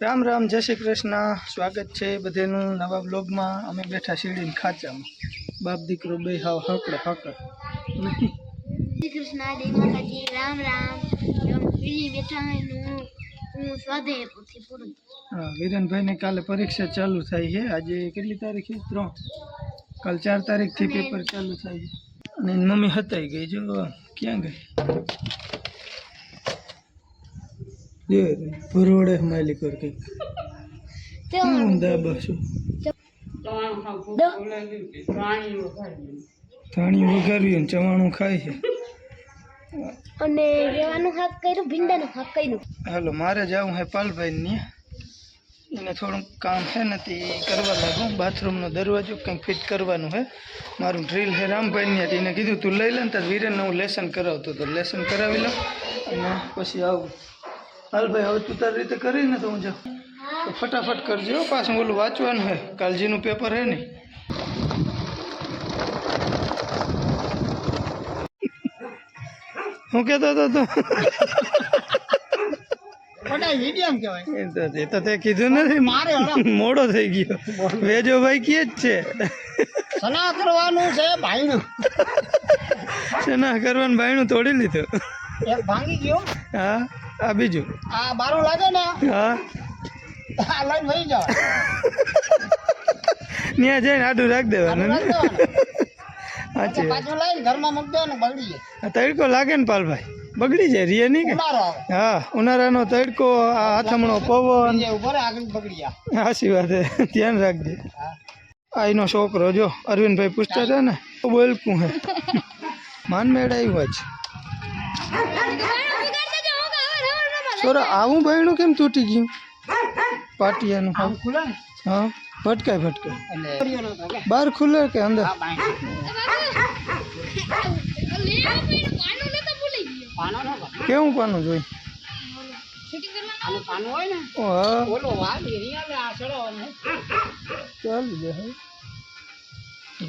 રામ રામ જય શ્રી કૃષ્ણ. સ્વાગત છે બધાનું નવા બ્લોગમાં અમે બેઠા શીડીને ખાચામાં. બાપ દીકરો બે હાવ હકડ હકડ. શ્રી કૃષ્ણ જય માતાજી. રામ રામ. એમ બેઠા હું હું સ્વાધ્યાય પોથી પૂરું હા વિરેનભાઈને કાલે પરીક્ષા ચાલુ થાય છે. આજે કેટલી તારીખ? ત્રણ. કાલ ચાર તારીખથી પેપર ચાલુ થાય છે. અને મમ્મી હતાઈ ગઈ. જો ક્યાં ગઈ? જે ભરોડે માલી કર કંઈક કેમ દાબા છું. ધાણી વઘાર્યું ને ચવાણું ખાય છે. અને રેવાનું હાક કર્યું ભીંડાનું હાક કર્યું. હાલો મારે જવું હે પાલભાઈ ને એને થોડુંક કામ છે ને તે કરવા લાગું. બાથરૂમનો દરવાજો કંઈક ફિટ કરવાનું છે મારું ડ્રીલ છે રામભાઈની હતી. એને કીધું તું લઈ લે ને તાર વીરેનને હું લેસન કરાવતો તો લેસન કરાવી લઉં અને પછી આવું. હાલ ભાઈ હવે તું તારી રીતે કરીને તો હું જાઉં. તો ફટાફટ કરજો પાછું ઓલું વાંચવાનું હે. કાલજીનું પેપર હે ને હું કહેતો હતો તું? એ તો તે કીધું નથી. મોડો થઈ ગયો. વેજો ભાઈ કે જ છે. સના કરવાનું છે ભાઈનું. શેના કરવાનું ભાઈનું તોડી લીધું. ભાંગી ગયો? હા. આ બીજું? આ બારું લાગે ને. હા. આ લઈને વહી જાવ ત્યાં જઈને આડું રાખ દેવાનું સાચી પાછું લઈને ઘરમાં મૂકી દેવાનું બગડી જાય. તડકો લાગે ને પાલભાઈ? બગડી જાય રીએ નહીં કે? હા ઉનાળાનો તડકો આ હાથમણો પવન. સાચી વાત છે ધ્યાન રાખજે. આ એનો છોકરો જો અરવિંદભાઈ પૂછતા હતા ને બોલકું હે. માન મેળ આવ્યો જ છોરા આવું બહેણું કેમ તૂટી ગયું? પાટિયાનું હા. ભટકાય ભટકાય. બહાર ખુલે કે અંદર. કેવું પાનું જોઈ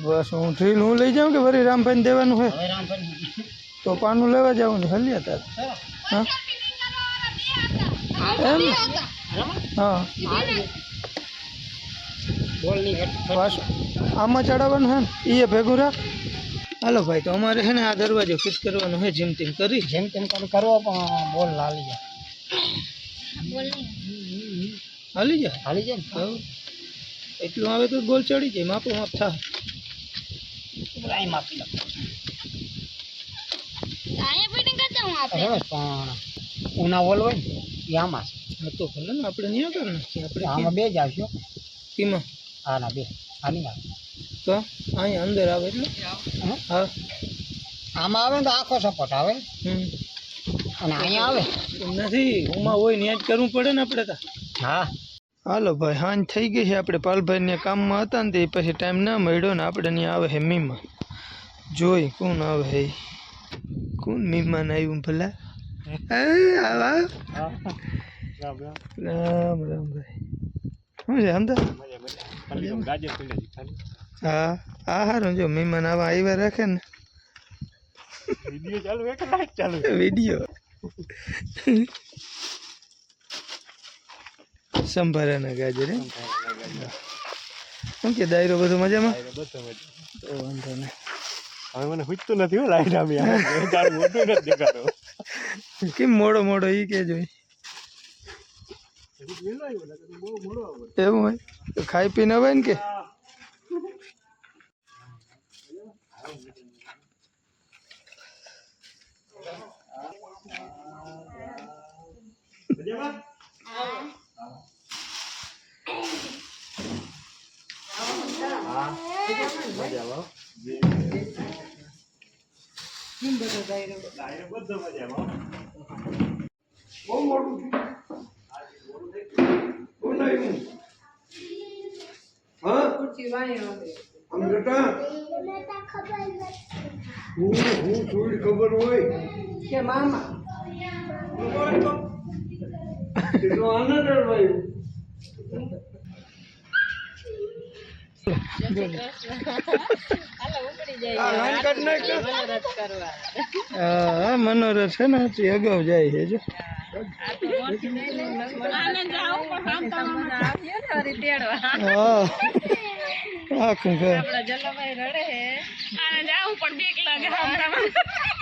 બસ હું ડ્રીલ હું લઈ જાઉં કે વળી રામભાઈ દેવાનું હોય? તો પાનું લેવા જવાનું હલ્યા તાર. હા. એમ? હા. બોલની હેઠ પાછું આમાં ચડાવવાનું હે? ને એ ભેગું રાખ. હાલો ભાઈ તો અમારે છે ને આ દરવાજો ફિટ કરવાનો છે જેમ તેમ કરી. જેમ તેમ કરી કરવો પણ બોલ લાલી જાય. હાલી જાય? હાલી જાય ને? એટલું આવે તો ગોલ ચડી જાય માપો માપ થાય. માપી પણ ઉના બોલ હોય ને. એ આમાં છે. હા તો ભલે ને આપણે નહીં કર નાખીએ આપણે આમાં બે જ આવશો હો. કીમાં હા ના બે. આવે. તો અહીંયા અંદર આવે એટલે? હં? હા. આમાં આવે ને તો આખો સપોર્ટ આવે અને અહીંયા આવે. એમ નથી ઉમાં હોય ત્યાં જ કરવું પડે ને આપણે તો. હા. હાલો ભાઈ હાંજ થઈ ગઈ છે. આપણે પાલભાઈને કામમાં હતા ને તે પછી ટાઈમ ના મળ્યો ને આપણે ત્યાં આવે છે મીમા. જોઈ કોણ આવે ઈ. કોણ મહેમાન આવ્યું ભલા? આવ. રામ રામ ભાઈ શું છે અંદર હા આ હારું જો મહેમાન આવા આવ્યા રાખે ને વીડિયો સંભારાના ગાજર શું કે દાયરો બધો મજામાં તો વાંધો નહીં હવે મને પૂછતું નથી હો લાઈટ આવી મોટું નથી દેખાતો કેમ મોડો મોડો? ઈ કે જોઈ એવું હોય? તો ખાઈ પીને આવે ને કે? હજી અગાઉ જાય છે જો હા આખું ઘર તો તો કેમ મેળ પડે બધા હા ઉનાળો છે ને તે હવે બે આ તો હારો દેવાય જાય છે જીવો ટાઈમ હોય પ્રમાણે દેવા હા. વિરનભાઈને પરીક્ષા પૂરી થઈ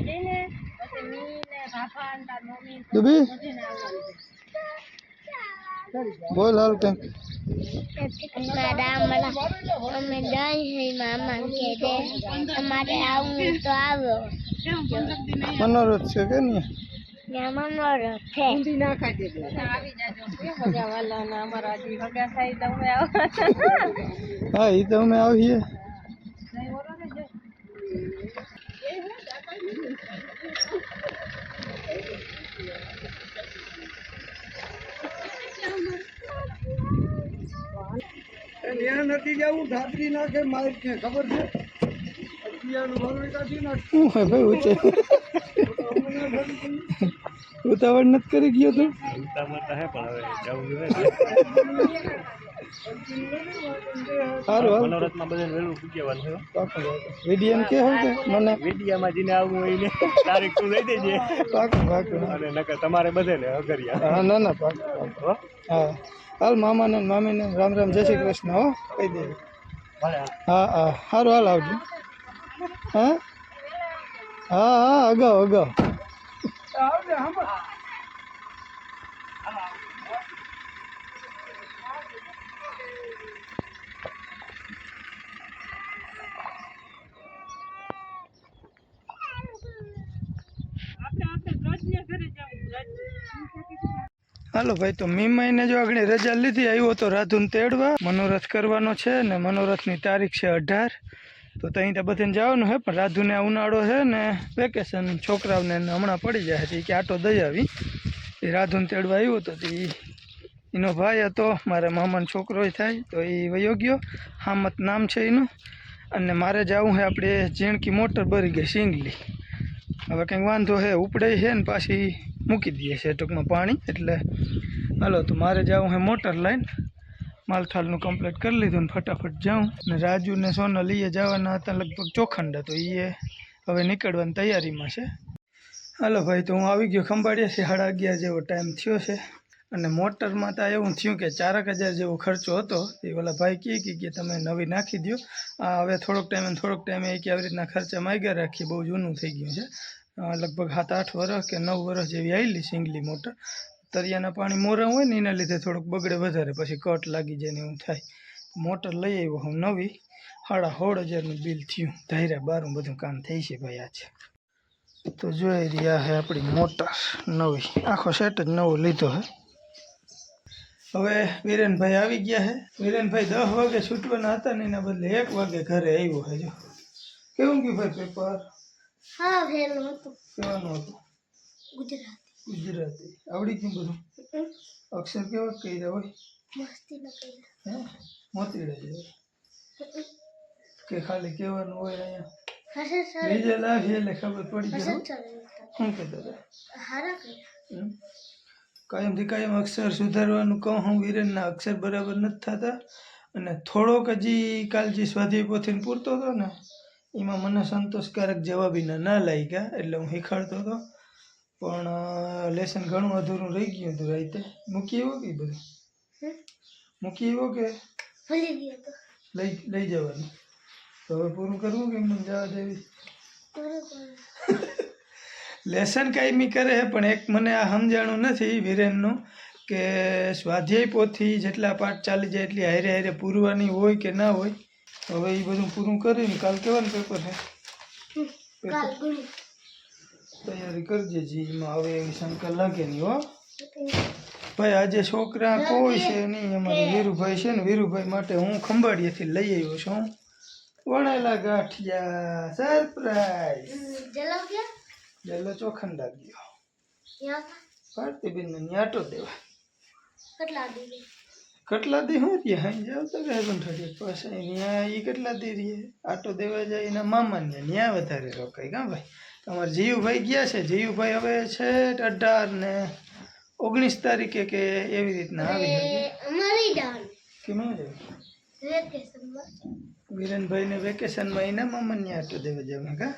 ગઈ ને પછી મી ને ભાભા ને તાર મમ્મી ને ડૂબી બધાને આવવાનું બોલ હાલ કેમ અમે મામા કે અમારે આવું તો આવો. મનોરથ છે કે નહીં? ત્યાં મનોરથ છે. ઊંધી ના ખાઈ દેજો અમારા હજી હગા થાય તો અમે આવો. હા એ તો અમે આવીએ. ત્યાં નથી જવું ધાતરી નાખે માઇક કે ખબર છે અત્યારનું ભરવી કાઢી નાખ ઉતાવળ નથી કરી ગયો તું? સારું વીડિયો કે મને મીડિયામાં જેને આવવું હોય તું લઈ દેજે પાકું પાકું. નકર તમારે બધાને અગરિયા હા, ના ના, પાકું હા. હાલ મામાને ને મામીને રામ રામ જય શ્રી કૃષ્ણ, હો. કહી દેજો. હા હા. સારું હાલ આવજો. હા? હા અગાઉ અગાઉ. હાલો ભાઈ, તો મી મહિને જો આગળ રજા લીધી, આવ્યો તો રાધુન તેડવા. મનોરથ કરવાનો છે ને મનોરથની તારીખ છે અઢાર. તો ત્યાં તો બધાને જવાનું છે પણ રાધુને ઉનાળો છે ને વેકેશન છોકરાઓને હમણાં પડી જાય છે કે આટો દઈ આવી. એ રાધુને તેડવા આવ્યો તો તે એનો ભાઈ હતો, મારા મામાનો છોકરો થાય, તો એ વયો ગયો. હામત નામ છે એનું. અને મારે જવું છે આપણે ઝીણકી મોટર ભરી ગઈ સિંગલી. હવે કંઈક વાંધો છે ઉપડે છે ને પાછી મૂકી દઈએ છે ટૂંકમાં પાણી. એટલે, હાલો, તો મારે જવું છે મોટર લાઈન. માલથાલનું કમ્પ્લીટ કરી લીધું ને ફટાફટ જાઉં. ને રાજુ ને સોનલ લઈએ જવાના હતા, લગભગ ચોખંડ હતો એ. હવે નીકળવાની તૈયારીમાં છે. હાલો ભાઈ, તો હું આવી ગયો ખંભાળિયા છે સાડા અગિયાર જેવો ટાઈમ થયો છે. અને મોટરમાં તો એવું થયું કે ચારક હજાર જેવો ખર્ચો હતો. એ ઓલા ભાઈ કહે કે કે તમે નવી નાખી દો આ હવે થોડોક ટાઈમે થોડોક ટાઈમે એ કે આવી રીતના ખર્ચા માગ્યા રાખીએ, બહુ જૂનું થઈ ગયું છે. લગભગ સાત આઠ વર્ષ કે નવ વર્ષ જેવી આવેલી સિંગલી મોટર. તરિયાના પાણી મોરા હોય ને એના લીધે થોડુંક બગડે વધારે પછી કટ લાગી જાય ને એવું થાય. મોટર લઈ આવ્યો હું નવી સાડા સોળ હજારનું બિલ થયું. ધાર્યા બારું બધું કામ થઈ છે ભાઈ આજે તો જોઈ રહ્યા છે આપણી મોટર નવી. આખો સેટ જ નવો લીધો હે. હવે વિરેનભાઈ આવી ગયા છે વિરેનભાઈ દસ વાગે છૂટવાના હતા ને એના બદલે એક વાગે ઘરે આવ્યો હે જો. કેવું ગયું ભાઈ પેપર હા હતું. કેવાનું હતું? ગુજરાતી. ગુજરાતી આવડી ગયું બધું? અક્ષર કેવા કર્યા હોય? મોતીડા જેવા કે ખાલી કહેવાનું હોય અહીંયા? બીજે લાવીએ એટલે ખબર પડી જાય શું કહેતા હતા? કાયમથી કાયમ અક્ષર સુધારવાનું કહું હું વિરેનના અક્ષર બરાબર નથી થતા. અને થોડોક હજી કાલજી સ્વાધ્યાય પોથીને પૂરતો હતો ને એમાં મને સંતોષકારક જવાબીના ના લાગ્યા એટલે હું શીખાડતો હતો. પણ લેસન ઘણું અધૂરું રહી ગયું હતું રાતે. મૂકી એવો કે બધું? મૂકી એવો કે? લઈ લઈ જવાનું. તો હવે પૂરું કરવું કે એમને જવા દેવી? લેસન કાયમી કરે પણ એક મને આ સમજાણું નથી વિરેનનું કે સ્વાધ્યાય પોથી જેટલા પાઠ ચાલી જાય એટલી હારે હારે પૂરવાની હોય કે ના હોય. હવે એ બધું પૂરું કરીને કાલ કેવાનું પેપર છે? તૈયારી કરજે જીમાં હવે એવી શંકા લાગે નહીં હો. ભાઈ આજે છોકરા કોઈ છે નહીં અમારે વીરુભાઈ છે ને વીરુભાઈ માટે હું ખંભાળિયાથી લઈ આવ્યો છું વણેલા ગાંઠિયા સરપ્રાઈઝ. જેલો ચોખંડા ગયો. ત્યાં ભારતીબેનને ન્યાટો દેવા. કેટલા દી હું રહ્યા અહીં જાવ તો કે બંઠડી પાસે. અહીંયા એ કેટલા દી રહીએ આટો દેવા જાય એના મામાને ન્યા વધારે રોકાય કાં ભાઈ? તમારે જીયુભાઈ ગયા છે. જીયુભાઈ હવે છે અઢાર ને ઓગણીસ તારીખે કે એવી રીતના આવી કેમાં વિરેનભાઈને વેકેશનમાં એના મામાને આટો દેવા જમે કા?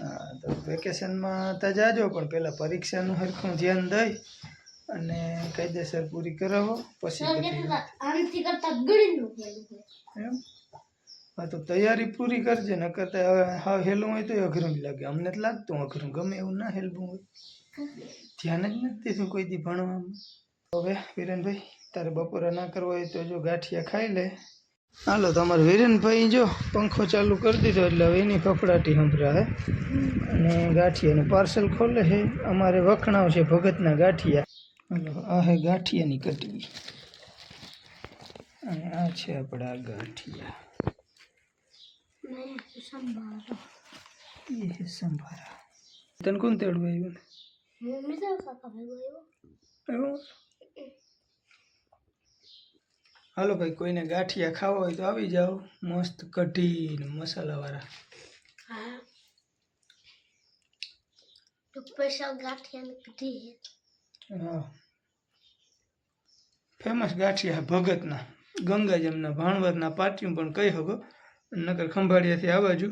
હા તો વેકેશનમાં તો જાજો પણ પહેલાં પરીક્ષાનું હરખું ધ્યાન દઈ અને કાયદેસર પૂરી કરાવો પછી એમ? હા, તો તૈયારી પૂરી કરજે ન કરતા હવે હા હેલું હોય તો અઘરું લાગે. અમને જ લાગતું અઘરું, ગમે એવું ના હેલવું હોય. ધ્યાન જ નથી શું કોઈ દી ભણવામાં. હવે વિરેનભાઈ, તારે બપોરે ના કરવો હોય તો જો ગાંઠિયા ખાઈ લે. હાલો તમારે વિરેનભાઈ જો પંખો ચાલુ કરી દીધો, એટલે હવે એની ફફડાટી સંભળાય અને ગાંઠિયાનું પાર્સલ ખોલે છે. અમારે વખણાવ છે ભગતના ગાંઠિયા. હાલો, આ હે ગાંઠિયાની કટકી. અને આ છે આપણા ગાંઠિયા. સંભાળો એ છે સંભારા તને કોણ તેડવું આવ્યું મમ્મી તો કાકા ભાઈ આવ્યો એવું હાલો ભાઈ કોઈને ગાંઠિયા ખાવા હોય તો આવી જાઓ મસ્ત કઢી ને મસાલાવાળા હા ફેમસ ગાંઠિયા ભગતના ગંગાજમના ભાણવરના પાટિયું પણ કહી શકો નકર ખંભાળિયાથી આ બાજુ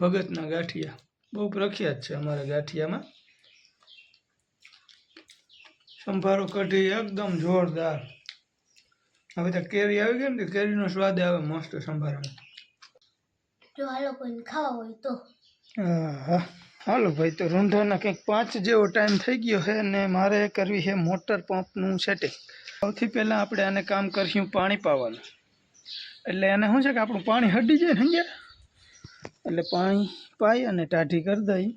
ભગતના ગાંઠિયા. બહુ પ્રખ્યાત છે અમારા ગાંઠિયામાં. સંભારો કઢી એકદમ જોરદાર. હવે તો કેરી આવી ગઈ ને કેરીનો સ્વાદ આવે મસ્ત સંભારામાં. જો હાલો કોઈને ખાવા હોય તો. હા હાલો ભાઈ તો રૂંઢાના કંઈક પાંચ જેવો ટાઈમ થઈ ગયો છે અને મારે કરવી છે મોટર પંપનું સેટિંગ સૌથી પહેલાં આપણે આને કામ કરશું પાણી પાવાનું. એટલે એને શું છે કે આપણું પાણી હટી જાય ને સમજ્યા એટલે પાણી પાઈ અને ટાઢી કરી દઈ.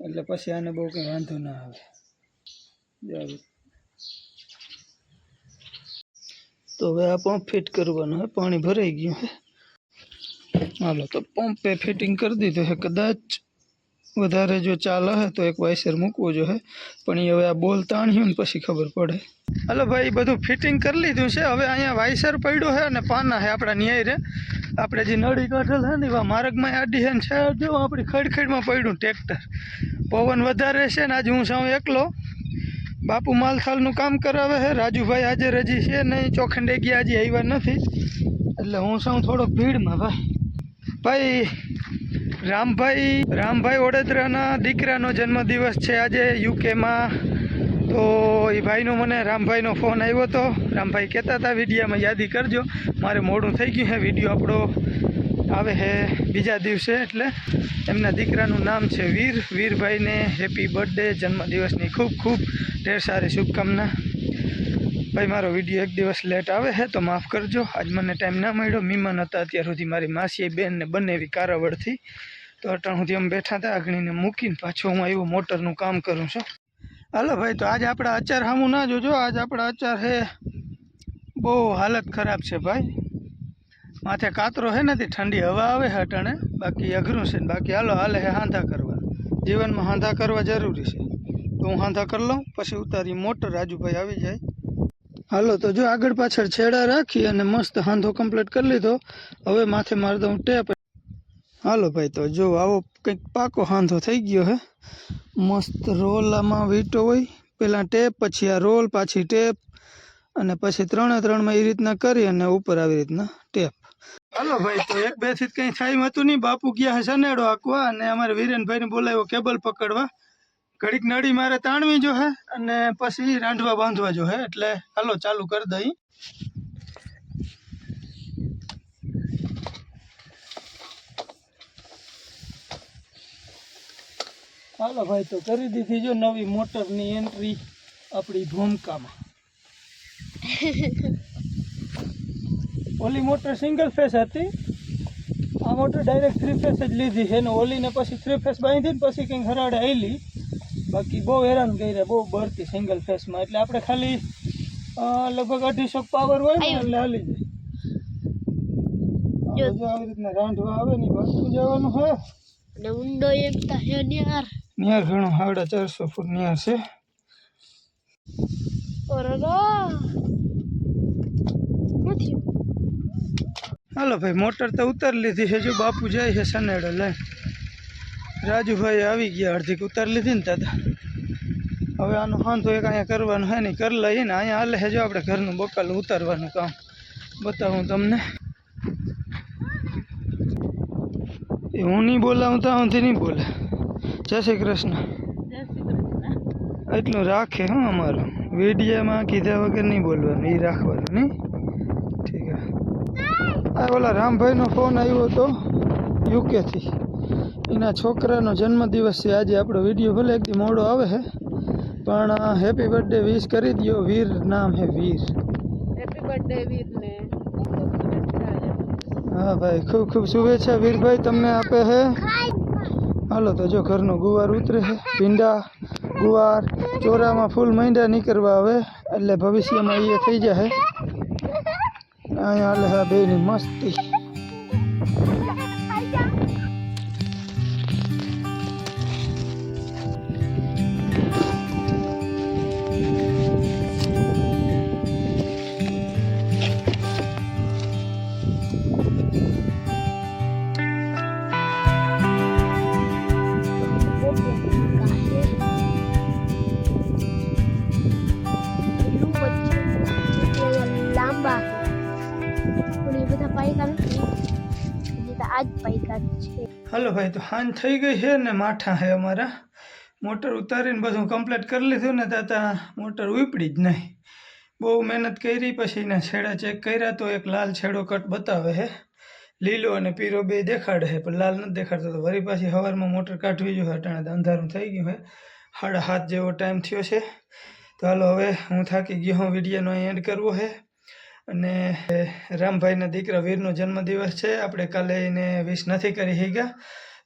એટલે પછી આને બહુ કંઈ વાંધો ના આવે. જો તો હવે આ પંપ ફિટ કરવાનો હે, પાણી ભરાઈ ગયું હે. હાલો, તો પંપે ફિટિંગ કરી દીધું હે, કદાચ વધારે જો ચાલે હે, તો એક વાઇસર મૂકવો જોઈએ પણ એ હવે આ બોલ તાણ્યું ને પછી ખબર પડે. હાલો ભાઈ, બધું ફિટિંગ કરી લીધું છે. હવે અહીંયા વાઇસર પડ્યો છે અને પાના છે આપણા ન્યાય રે. આપણે જે નળી કાઢેલ છે ને એવા માર્ગમાં આડી છે ને છે જો આપણી ખડખડમાં પડ્યું ટ્રેક્ટર. પવન વધારે છે ને આજે હું સાવ એકલો. બાપુ માલથાલનું કામ કરાવે છે રાજુભાઈ આજે રજી છે નહીં ચોખંડે ગયા હજી આવ્યા નથી. એટલે હું સૌ થોડોક ભીડમાં ભાઈ. ભાઈ રામભાઈ રામભાઈ ઓડેદરાના દીકરાનો જન્મદિવસ છે આજે યુકેમાં. તો એ ભાઈનો મને, રામભાઈનો ફોન આવ્યો હતો રામભાઈ કહેતા હતા, વિડીયામાં યાદી કરજો. મારે મોડું થઈ ગયું છે, વીડિયો આપણો આવે છે બીજા દિવસે. એટલે એમના દીકરાનું નામ છે વીર. વીરભાઈને હેપી બર્થડે જન્મદિવસની ખૂબ ખૂબ ઢેર સારી શુભકામના. ભાઈ, મારો વીડિયો એક દિવસ લેટ આવે છે તો માફ કરજો. આજ મને ટાઈમ ના મળ્યો. મહેમાન હતા અત્યાર સુધી મારી માસી બેન ને બંને એવી કારાવડથી તો અટાણ સુધી અમે બેઠા હતા આગળીને મૂકીને પાછો હું આવ્યો મોટરનું કામ કરું છું. હાલો ભાઈ, તો આજ આપણા અચાર સામું ના જોજો. આજ આપણા અચાર હે. બહુ હાલત ખરાબ છે ભાઈ. માથે કાતરો છે નથી ઠંડી હવા આવે છે અટાણે. બાકી અઘરું છે ને, બાકી હાલો, હાલે હે, હાંધા કરવા. જીવનમાં હાંધા કરવા જરૂરી છે. તો હું હાંધા કરી લઉં, પછી ઉતારી મોટર રાજુભાઈ આવી જાય. હાલો, તો જો આગળ પાછળ છેડા રાખી અને મસ્ત હાંધો કમ્પ્લીટ કરી લીધો. હવે માથે મારી દઉં ટેપ. હાલો ભાઈ, તો જો આવો કંઈક પાકો હાંધો થઈ ગયો હે. મસ્ત રોલ આમાં વીંટો હોય. પહેલાં ટેપ, પછી આ રોલ, પાછી ટેપ. અને પછી ત્રણે ત્રણમાં એ રીતના કરી અને ઉપર આવી રીતના ટેપ. હાલો ભાઈ, તો એક બેથી કંઈ થાય હતું નહીં. બાપુ ગયા સનેડો આંકવા અને અમારે વિરેનભાઈને બોલાવ્યો કેબલ પકડવા. ઘડીક નળી મારે તાણવી જો હે અને પછી રાંધવા બાંધવા જો હે એટલે હાલો ચાલુ કરી દઈ. હાલો ભાઈ તો કરી દીધી જો નવી મોટરની એન્ટ્રી આપણી ભૂમકામાં ઓલી મોટર સિંગલ ફેસ હતી. આ મોટર ડાયરેક્ટ થ્રી ફેસ જ લીધી છે ને ઓલીને પછી થ્રી ફેસ બાંધી ને પછી કંઈક હરાડે આવેલી બાકી બહુ હેરાન કર્યા બહુ બળતી સિંગલ ફેસમાં એટલે આપણે ખાલી લગભગ અઢીસો પાવર હોય ને એટલે હાલી જાય. આવી રીતના રાંધવા આવે ને ભરતું જવાનું હોય અને ઊંડો એમ તા હે યાર નિયાર ઘણું હાવડા ચારસો ફૂટ નિયાર છે. હાલો ભાઈ મોટર તો ઉતારી લીધી છે જો બાપુ જાય છે સનેડો લઈને. રાજુભાઈ આવી ગયા અડધીક ઉતારી લીધી ને દાદા. હવે આનું હાંધો એક અહીંયા કરવાનું હે નહીં કરી લઈએ ને અહીંયા હાલે છે જો આપણે ઘરનું બકાલ ઉતારવાનું કામ. બતાવું તમને. એ હું નહીં બોલાવું તો હુંથી નહીં બોલે. જય શ્રી કૃષ્ણ. એટલું રાખે હું અમારું. વિડીયોમાં કીધા વગર નહીં બોલવાનું એ રાખવાનું નહીં? ઠીક છે આ ઓલા રામભાઈનો ફોન આવ્યો હતો યુકેથી. એના છોકરાનો જન્મદિવસ છે. આજે આપણો વીડિયો ભલે એકથી મોડો આવે છે પણ હેપી બર્થડે વિશ કરી દો વીર નામ હે વીર. હેપી બર્થડે વીરને. હા ભાઈ ખૂબ ખૂબ શુભેચ્છા. વીરભાઈ તમને આપે છે હાલો તો જો ઘરનો ગુવાર ઉતરે છે ભીંડા ગુવાર ચોરામાં ફૂલ મૈંડા નીકળવા આવે. એટલે ભવિષ્યમાં એ થઈ જાય અહીંયા હાલે હા બેની મસ્તી. હાલો ભાઈ, તો હાન થઈ ગઈ છે ને માઠા છે અમારા. મોટર ઉતારીને બધું કમ્પ્લીટ કરી લીધું ને તાતા મોટર ઉપડી જ નહીં. બહુ મહેનત કરી, પછી એના છેડા ચેક કર્યા તો એક લાલ છેડો કટ બતાવે છે. લીલો અને પીરો બે દેખાડે છે, પણ લાલ નથી દેખાડતો તો વળી પાછી સવારમાં મોટર કાઢવી જોઈએ, અટાણે અંધારું થઈ ગયું હોય સાડા હાથ જેવો ટાઈમ થયો છે. તો હાલો હવે હું થાકી ગયો, હું વિડીયોનો એન્ડ કરવો છે અને રામભાઈના દીકરા વીરનો જન્મદિવસ છે, આપણે કાલે એને વિશ નથી કરી શક્યા.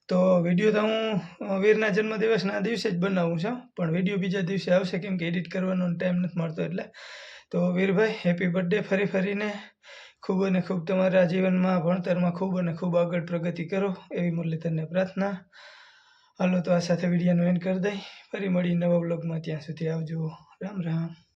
તો વીડિયો તો હું વીરના જન્મદિવસના દિવસે જ બનાવું છું, પણ વીડિયો બીજા દિવસે આવશે, કેમ કે એડિટ કરવાનો ટાઈમ નથી મળતો એટલે. તો વીરભાઈ હેપી બર્થડે ફરી ફરીને. ખૂબ અને ખૂબ તમારા જીવનમાં, ભણતરમાં ખૂબ અને ખૂબ આગળ પ્રગતિ કરો એવી મુરલીધરને પ્રાર્થના. હાલો તો આ સાથે વિડીયોનો એન્ડ કરી દઈ. ફરી મળી નવા બ્લોગમાં ત્યાં સુધી આવજો. રામ રામ.